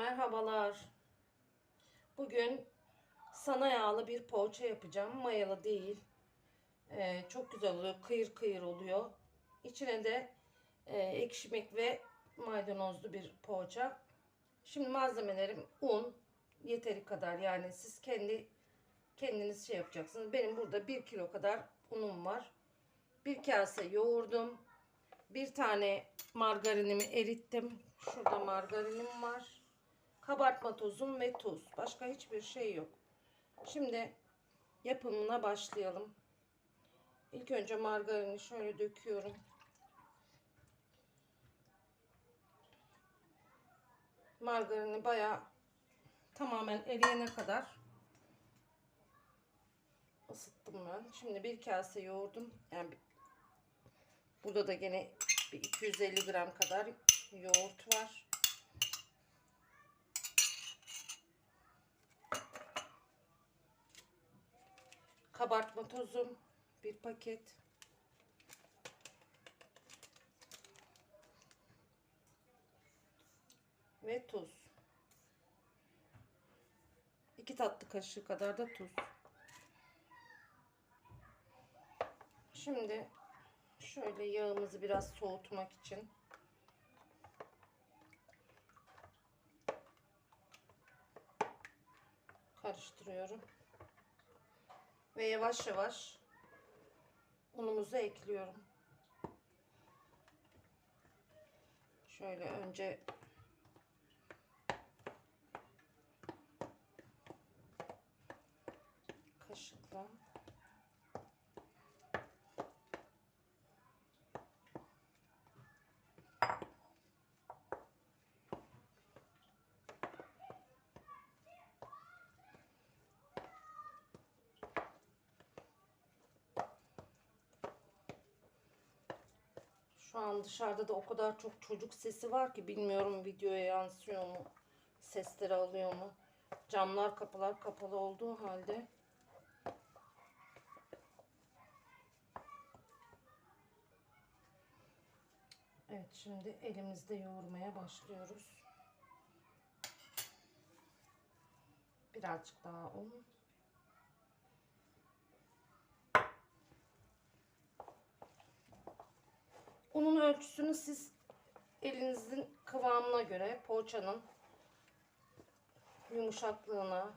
Merhabalar. Bugün sana yağlı bir poğaça yapacağım. Mayalı değil. Ee, çok güzel oluyor. Kıyır kıyır oluyor. İçine de e, ekşimek ve maydanozlu bir poğaça. Şimdi malzemelerim un yeteri kadar yani siz kendi kendiniz şey yapacaksınız. Benim burada 1 kilo kadar unum var. Bir kase yoğurdum. Bir tane margarinimi erittim. Şurada margarinim var. Kabartma tozum ve tuz. Başka hiçbir şey yok. Şimdi yapımına başlayalım. İlk önce margarini şöyle döküyorum. Margarini bayağı tamamen eriyene kadar ısıttım ben. Şimdi bir kase yoğurdum. Yani burada da gene bir 250 gram kadar yoğurt var. Kabartma tozum bir paket. Ve tuz. 2 tatlı kaşığı kadar da tuz. Şimdi şöyle yağımızı biraz soğutmak için karıştırıyorum. Ve yavaş yavaş unumuzu ekliyorum. Şöyle önce kaşıkla Şu an dışarıda da o kadar çok çocuk sesi var ki bilmiyorum videoya yansıyor mu? Sesleri alıyor mu? Camlar kapılar kapalı olduğu halde. Evet şimdi elimizde yoğurmaya başlıyoruz. Birazcık daha un. Unun ölçüsünü siz elinizin kıvamına göre poğaçanın yumuşaklığına,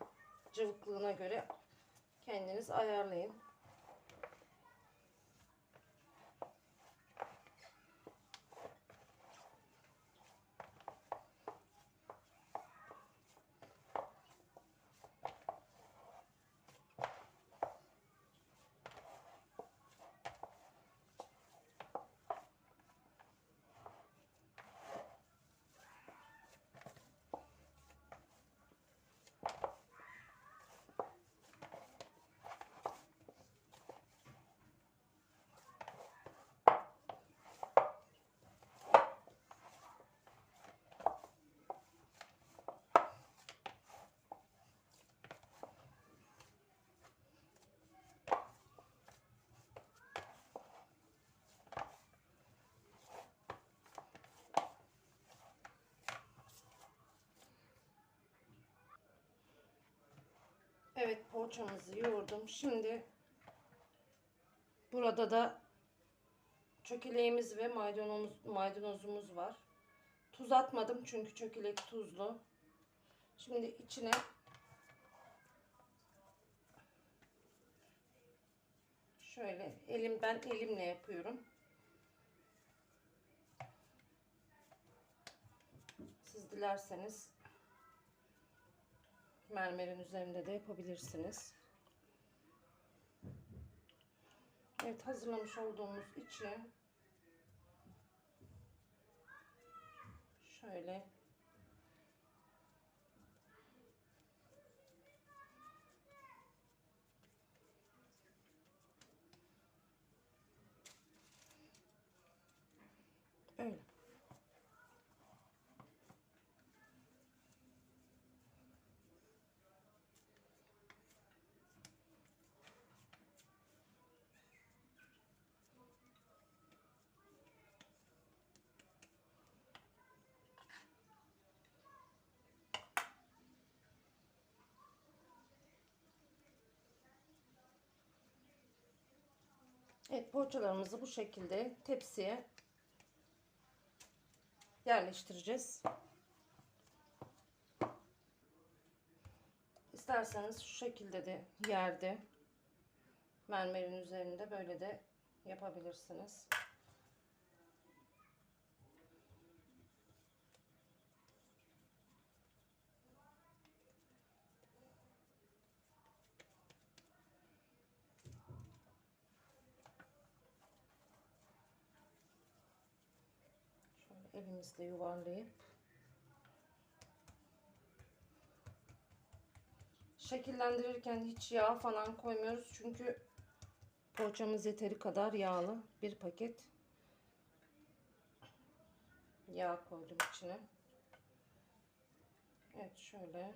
cıvıklığına göre kendiniz ayarlayın. Evet poğaçamızı yoğurdum. Şimdi burada da çökeleğimiz ve maydanoz, maydanozumuz var. Tuz atmadım çünkü çökelek tuzlu. Şimdi içine şöyle elim ben elimle yapıyorum. Siz dilerseniz mermerin üzerinde de yapabilirsiniz. Evet hazırlamış olduğumuz içi şöyle Evet poğaçalarımızı bu şekilde tepsiye yerleştireceğiz. İsterseniz şu şekilde de yerde mermerin üzerinde böyle de yapabilirsiniz. Şöyle elimizle yuvarlayıp şekillendirirken hiç yağ falan koymuyoruz. Çünkü poğaçamız yeteri kadar yağlı. Bir paket yağ koydum içine. Evet şöyle.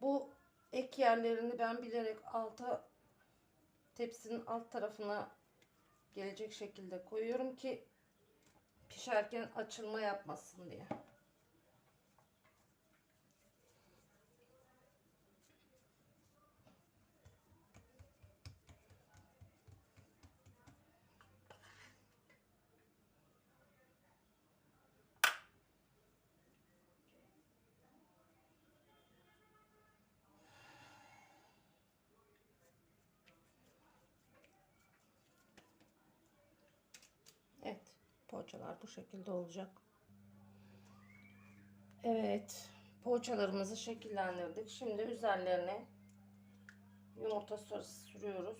Bu ek yerlerini ben bilerek alta tepsinin alt tarafına gelecek şekilde koyuyorum ki pişerken açılma yapmasın diye. Evet. Poğaçalar bu şekilde olacak. Evet. Poğaçalarımızı şekillendirdik. Şimdi üzerlerine yumurta sarısı sürüyoruz.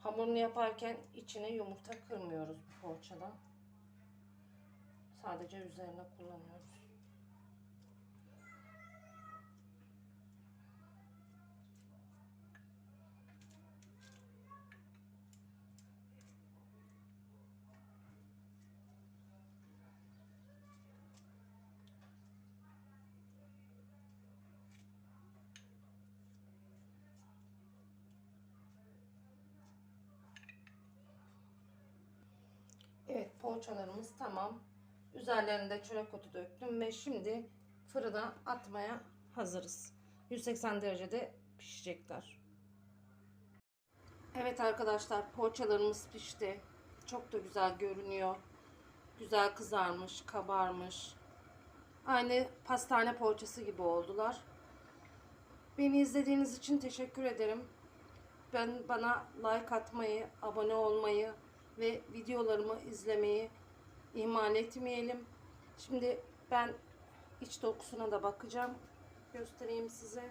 Hamurunu yaparken içine yumurta kırmıyoruz bu poğaçada. Sadece üzerine kullanıyoruz. Evet poğaçalarımız tamam. Üzerlerinde çörek otu döktüm ve şimdi fırına atmaya hazırız. 180 derecede pişecekler. Evet arkadaşlar poğaçalarımız pişti. Çok da güzel görünüyor. Güzel kızarmış, kabarmış. Aynı pastane poğaçası gibi oldular. Beni izlediğiniz için teşekkür ederim. Ben bana like atmayı, abone olmayı ve videolarımı izlemeyi ihmal etmeyelim. Şimdi ben iç dokusuna da bakacağım. Göstereyim size.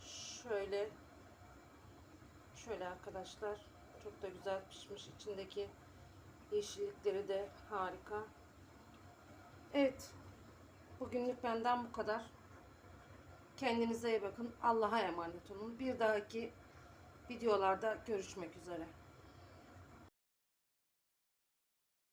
Şöyle şöyle arkadaşlar. Çok da güzel pişmiş. İçindeki yeşillikleri de harika. Evet. Bugünlük benden bu kadar. Kendinize iyi bakın. Allah'a emanet olun. Bir dahaki videolarda görüşmek üzere.